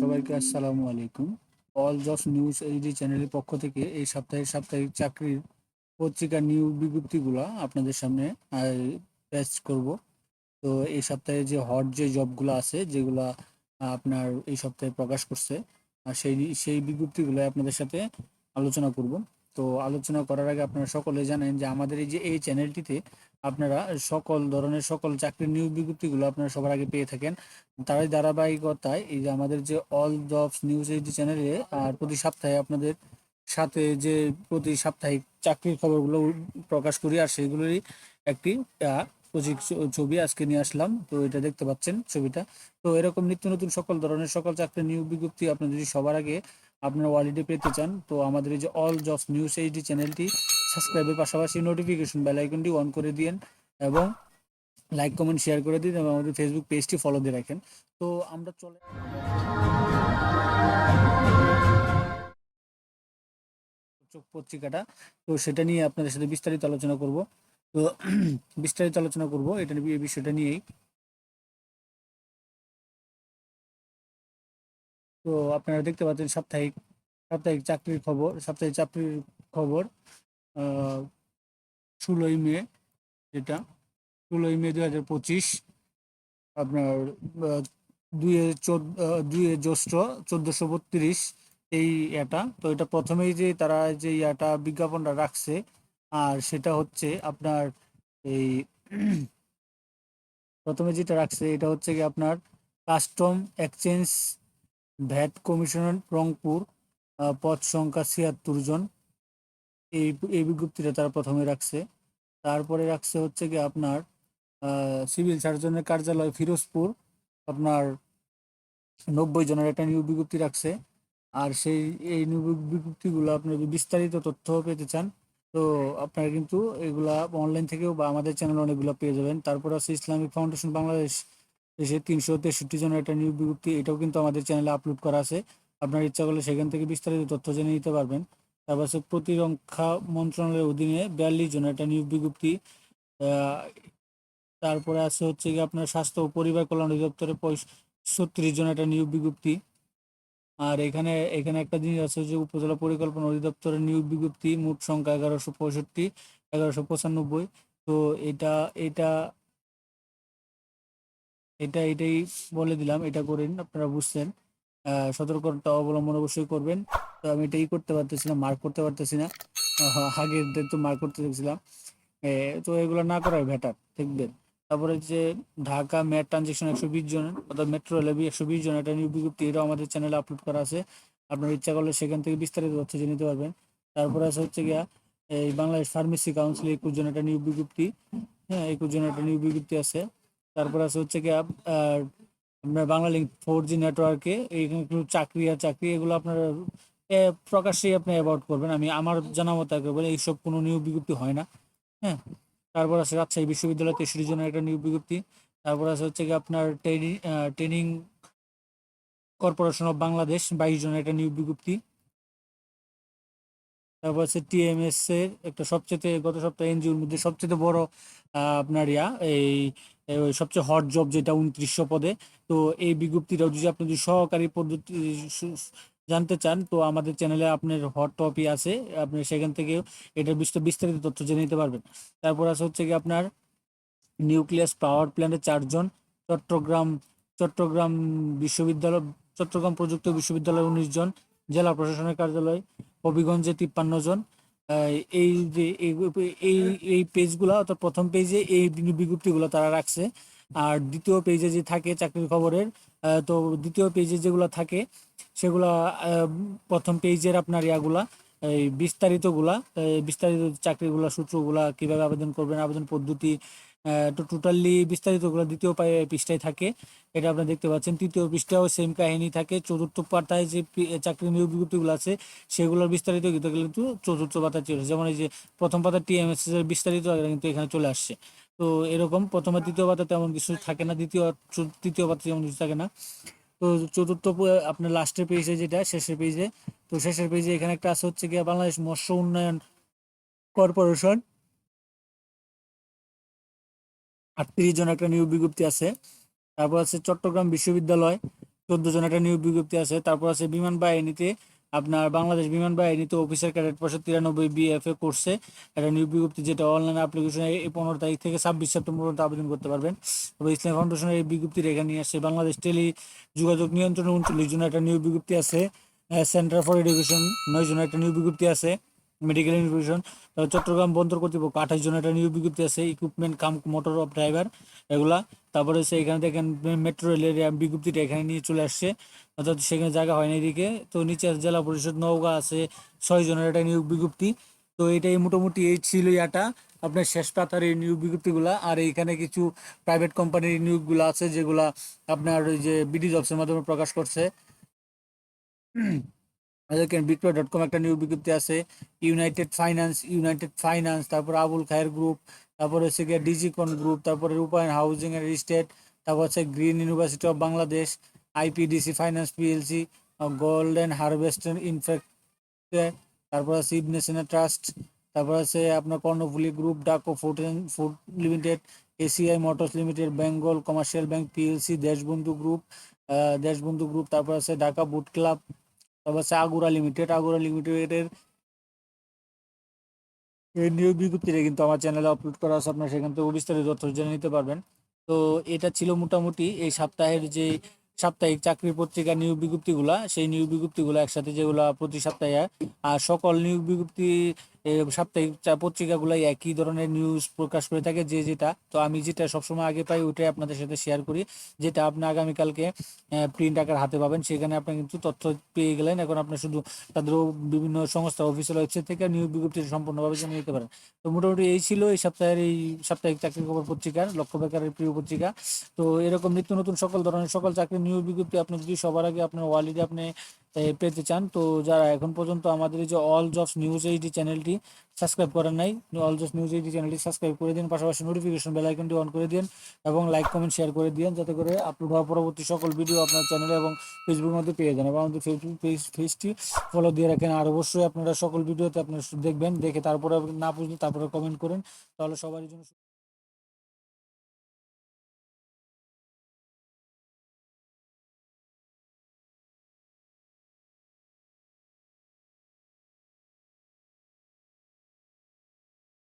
সবাইকে আসসালামু আলাইকুম। অল জবস নিউজ এইচডি চ্যানেলের পক্ষ থেকে এই সপ্তাহে সাপ্তাহিক চাকরির পত্রিকার নিউ বিজ্ঞপ্তিগুলো আপনাদের সামনে পেশ করব। তো এই সপ্তাহে যে হট যে জবগুলো আছে, যেগুলো আপনার এই সপ্তাহে প্রকাশ করছে আর সেই সেই বিজ্ঞপ্তিগুলো আপনাদের সাথে আলোচনা করব। তো আলোচনা করার আগে আপনারা সকলে জানেন যে আমাদের এই যে এই চ্যানেলটিতে আপনারা সকল ধরনের সকল চাকরির নিয়োগ বিজ্ঞপ্তিগুলো আপনারা সবার আগে পেয়ে থাকেন। তারই ধারাবাহিকতায় এই যে আমাদের যে অল জবস নিউজ এইচডি চ্যানেলে আর প্রতি সপ্তাহে আপনাদের সাথে যে প্রতি সাপ্তাহিক চাকরির খবরগুলো প্রকাশ করি, আর সেগুলোরই একটি ছবি আজকে নিয়ে আসলাম। তো এটা দেখতে পাচ্ছেন ছবিটা। তো এরকম নিত্য নতুন সকল ধরনের সকল চাকরির নিয়োগ বিজ্ঞপ্তি আপনি যদি সবার আগে আপনার ওয়ালিডে পেতে চান। তো আমাদের এই যে অল জবস নিউজ এইচডি চ্যানেলটি সাবস্ক্রাইবের পাশাপাশি নোটিফিকেশন বেল আইকনটি অন করে দিন এবং লাইক কমেন্ট শেয়ার করে দিন এবং আমাদের ফেসবুক পেজটি ফলো দিয়ে রাখেন। তো আমরা চলে চোখ পত্রিকাটা, তো সেটা নিয়ে আপনাদের সাথে বিস্তারিত আলোচনা করব। তো বিস্তারিত আলোচনা করব, এটা বিষয়টা নিয়েই। তো আপনারা দেখতে পাচ্ছেন সাপ্তাহিক সাপ্তাহিক চাকরির খবর, সাপ্তাহিক চাকরির খবর ষোলোই মে যেটা, ষোলোই মে দু হাজার পঁচিশ, আপনার দুয়ে চোদ্দ দুয়ে জ্যৈষ্ঠ চোদ্দশো বত্রিশ এই এটা তো এটা প্রথমেই যে তারা যে ইয়াটা বিজ্ঞাপনটা রাখছে, আর সেটা হচ্ছে আপনার এই প্রথমে যেটা রাখছে এটা হচ্ছে কি আপনার custom exchange VAT commissioner Rangpur পদ সংখ্যা ছিয়াত্তর জন। এই এই বিজ্ঞপ্তিটা তারা প্রথমে রাখছে। তারপরে রাখছে হচ্ছে কি আপনার সিভিল সার্জনের কার্যালয় ফিরোজপুর। আপনার নব্বই জনের একটা নিয়োগ বিজ্ঞপ্তি রাখছে। আর সেই, এই নিয়োগ বিজ্ঞপ্তিগুলো আপনি যদি বিস্তারিত তথ্য পেতে চান, তো আপনারা কিন্তু এগুলা অনলাইন থেকেও বা আমাদের চ্যানেলে অনেকগুলো পেয়ে যাবেন। তারপর আছে ইসলামিক ফাউন্ডেশন বাংলাদেশ দেশে তিনশো তেষট্টি জনের একটা নিয়োগ বিজ্ঞপ্তি, এটাও কিন্তু আমাদের চ্যানেলে আপলোড করা আছে। আপনার ইচ্ছা করলে সেখান থেকে বিস্তারিত তথ্য জেনে নিতে পারবেন। তারপর আছে প্রতিরক্ষা মন্ত্রণালয়ের অধীনে বিয়াল্লিশ জনের একটা নিয়োগ বিজ্ঞপ্তি তারপরে আছে হচ্ছে কি আপনার স্বাস্থ্য ও পরিবার কল্যাণ অধিদপ্তরে ছত্রিশ জন একটা নিয়োগ বিজ্ঞপ্তি। আর এখানে এখানে একটা জিনিস আছে যে উপজেলা পরিকল্পনা অধিদপ্তরের নিয়োগ বিজ্ঞপ্তি মোট সংখ্যা এগারোশো পঁয়ষট্টি, এগারোশো পঁচানব্বই। তো এটা এটা এটা এটাই বলে দিলাম, এটা করেন, আপনারা বুঝছেন। সতর্কতা অবলম্বন অবশ্যই করবেন। তো আমি এটাই করতে পারতেছি না মার্ক করতে পারতেছি না। আগে তো মার্ক করতে দেখছিলাম তো এগুলো না করাই বেটার দেখবেন। তারপরে যে ঢাকা মেট ট্রানজেকশন একশো বিশ জন, অর্থাৎ মেট্রো রেলে একশো বিশ জন একটা নিউ বিজ্ঞপ্তি, এটাও আমাদের চ্যানেলে আপলোড করা আছে। আপনার ইচ্ছা করলে সেখান থেকে বিস্তারিত তথ্য জেনে নিতে পারবেন। তারপরে আছে হচ্ছে গিয়া, এই বাংলাদেশ ফার্মেসি কাউন্সিল একুশ জন একটা নিউ বিজ্ঞপ্তি। হ্যাঁ একুশ জন একটা নিউ বিজ্ঞপ্তি আছে। তারপর আছে হচ্ছে কি আপনার বাংলা লিঙ্ক ফোর জি নেটওয়ার্কে এইখানে একটু চাকরি আর চাকরি এগুলো আপনার প্রকাশ্যেই আপনি অ্যাভয়েড করবেন। আমি, আমার জানা মতো একেবারে এইসব কোনো নিয়োগ বিজ্ঞপ্তি হয় না। হ্যাঁ? তারপর আছে রাজশাহী বিশ্ববিদ্যালয় তেষট্টি জনের একটা নিয়োগ বিজ্ঞপ্তি। তারপর আছে হচ্ছে কি আপনার training training corporation of Bangladesh বাইশ জনের একটা নিয়োগ বিজ্ঞপ্তি। তারপর আছে টিএমএস এর একটা সবচেয়ে, গত সপ্তাহে এনজিওর মধ্যে সবচেয়ে বড় আপনার ইয়া, এই সবচেয়ে হট জব যেটা উনত্রিশশো পদে। তো এই বিজ্ঞপ্তিটাও যদি আপনি যদি সহকারী পদ্ধতি জানতে চান, তো আমাদের চ্যানেলে আপনার হট টপই আছে। আপনি সেখান থেকে এটার বিস্তার বিস্তারিত তথ্য জেনে নিতে পারবেন। তারপর আছে হচ্ছে কি আপনার নিউক্লিয়াস পাওয়ার প্ল্যান্টে চারজন, চট্টগ্রাম চট্টগ্রাম বিশ্ববিদ্যালয়, চট্টগ্রাম প্রযুক্তি বিশ্ববিদ্যালয়ে উনিশ জন, জেলা প্রশাসনের কার্যালয়, হবিগঞ্জে তিপ্পান্ন জন এই যে এই- এই পেজগুলো অর্থাৎ প্রথম পেজে এই বিজ্ঞপ্তিগুলো তারা রাখছে। আর দ্বিতীয় পেজে যে থাকে চাকরির খবরের তো দ্বিতীয় পেজে যেগুলো থাকে, সেগুলা প্রথম পেজের আপনার ইয়াগুলা, এই বিস্তারিতগুলা বিস্তারিত চাকরিগুলা, সূত্রগুলা কীভাবে আবেদন করবেন, আবেদন পদ্ধতি তো টোটালি বিস্তারিতগুলো দ্বিতীয় পৃষ্ঠায় থাকে। এটা আপনারা দেখতে পাচ্ছেন। তৃতীয় পৃষ্ঠাও সেম কাহিনী থাকে। চতুর্থ পাতায় যে চাকরি নিয়োগ বিজ্ঞপ্তিগুলো আছে, সেগুলোর বিস্তারিত কিন্তু চতুর্থ পাতায় চলে যেমন এই যে প্রথম পাতা টিএমএস এর বিস্তারিত কিন্তু এখানে চলে আসছে। তো এরকম প্রথম তৃতীয় পাতা তেমন কিছু থাকে না, দ্বিতীয় তৃতীয় পাতা তেমন কিছু থাকে না। তো চতুর্থ আপনার লাস্টের পেজে যেটা, শেষের পেজে তো শেষের পেজে এখানে একটা আছে হচ্ছে গিয়ে বাংলাদেশ মৎস্য উন্নয়ন কর্পোরেশন। আটত্রিশ জন একটা নিয়োগ বিজ্ঞপ্তি আছে। তারপর আছে চট্টগ্রাম বিশ্ববিদ্যালয়, চোদ্দ জন একটা নিয়োগ বিজ্ঞপ্তি আছে। তারপর আছে বিমান বাহিনীতে আপনার বাংলাদেশ বিমান বাহিনীতে অফিসার ক্যাডেট পাঁচশো তিরানব্বই বিএফএ কোর্সে একটা নিয়োগ বিজ্ঞপ্তি যেটা অনলাইন অ্যাপ্লিকেশন এই পনেরো তারিখ থেকে ছাব্বিশ সেপ্টেম্বর পর্যন্ত আবেদন করতে পারবেন। তবে ইসলাম ফাউন্ডেশনের এই বিজ্ঞপ্তির এখানে নিয়ে আসছে বাংলাদেশ টেলি যোগাযোগ নিয়ন্ত্রণ উনচল্লিশ জন একটা নিয়োগ বিজ্ঞপ্তি আছে। সেন্টার ফর এডুকেশন নয় জন একটা নিয়োগ বিজ্ঞপ্তি আছে। মেডিকেল ইনস্টিটিউশন চট্টগ্রাম বন্দর কর্তৃপক্ষ আঠাশ জন একটা নিয়োগ বিজ্ঞপ্তি আছে equipment cum motor of driver এগুলা। তারপরে হচ্ছে এখানে দেখেন মেট্রো রেলের বিজ্ঞপ্তিটা এখানে নিয়ে চলে আসছে। অর্থাৎ সেখানে জায়গা হয়নি এদিকে। তো নিচে জেলা পরিষদ নওগাঁ আছে, ছয় জনের একটা নিয়োগ বিজ্ঞপ্তি। তো এটাই মোটামুটি এই ছিল ইয়াটা। আপনার শেষ পাতার এই নিয়োগ বিজ্ঞপ্তিগুলা। আর এইখানে কিছু প্রাইভেট কোম্পানির নিয়োগগুলো আছে, যেগুলা আপনার ওই যে বিডি জবসের মাধ্যমে প্রকাশ করছে। দেখেন বিক্রয় ডট কম একটা নিয়োগ বিজ্ঞপ্তি আছে ইউনাইটেড ফাইন্যান্স ইউনাইটেড ফাইন্যান্স তারপর আবুল খায়ের গ্রুপ তারপর হচ্ছে গিয়ে ডিজিকন গ্রুপ তারপরে রূপায়ণ হাউজিং এন্ড রিস্টেট তারপর হচ্ছে Green University of Bangladesh IPDC Finance PLC Golden Harvester in fact তারপর আছে ইবনেসেনা ট্রাস্ট তারপর আছে আপনার কর্ণফুলি গ্রুপ ডাকো food food limited ACI Motors Limited Bengal Commercial Bank PLC Deshbandhu group Deshbandhu group তারপর আছে ঢাকা বুট ক্লাব তারপর আছে আগুরা লিমিটেড আগুরা লিমিটেডের নিয়োগ বিজ্ঞপ্তিটা কিন্তু আমার চ্যানেলে আপলোড করা আছে, আপনারা সেখান থেকে বিস্তারিত তথ্য জেনে নিতে পারবেন। তো এটা ছিল মোটামুটি এই সপ্তাহের যে সাপ্তাহিক চাকরি পত্রিকা নিয়োগ বিজ্ঞপ্তিগুলা, সেই নিয়োগ বিজ্ঞপ্তিগুলো একসাথে যেগুলো প্রতি সপ্তাহে, আর সকল নিয়োগ বিজ্ঞপ্তি সাপ্তাহিক পত্রিকাগুলাই একই ধরনের নিউজ প্রকাশ করে থাকে, যে যেটা। তো আমি যেটা সবসময় আগে পাই, ওইটাই আপনাদের সাথে শেয়ার করি। যেটা আপনি আগামীকালকে প্রিন্ট আকার হাতে পাবেন, সেখানে আপনি কিন্তু তথ্য পেয়ে গেলেন। এখন আপনি শুধু তাদের বিভিন্ন সংস্থা অফিসিয়াল ওয়েবসাইট থেকে নিয়োগ বিজ্ঞপ্তি সম্পূর্ণভাবে জেনে নিতে পারেন। তো মোটামুটি এই ছিল এই সপ্তাহের এই সাপ্তাহিক চাকরি খবর পত্রিকার লক্ষ্য বেকারের প্রিয় পত্রিকা। তো এরকম নিত্য নতুন সকল ধরনের সকল চাকরির নিয়োগ বিজ্ঞপ্তি আপনি যদি সবার আগে আপনার ওয়ালিডে আপনি পেতে চান। তো যারা এখন পর্যন্ত আমাদের এই যে অল জবস নিউজ এইচডি চ্যানেলটি সাবস্ক্রাইব করেন নাই অল জবস নিউজ এইচডি চ্যানেলটি সাবস্ক্রাইব করে দিন, পাশাপাশি নোটিফিকেশন বেল আইকনটি অন করে দিন এবং লাইক কমেন্ট শেয়ার করে দিন, যাতে করে আপলোড হওয়া পরবর্তী সকল ভিডিও আপনার চ্যানেলে এবং ফেসবুকের মধ্যে পেয়ে যান এবং আমাদের ফেসবুক পেজ পেজটি ফলো দিয়ে রাখেন। আর অবশ্যই আপনারা সকল ভিডিওতে আপনারা দেখবেন, দেখে তারপরে না বুঝলে তারপরে কমেন্ট করেন। তাহলে সবারই জন্য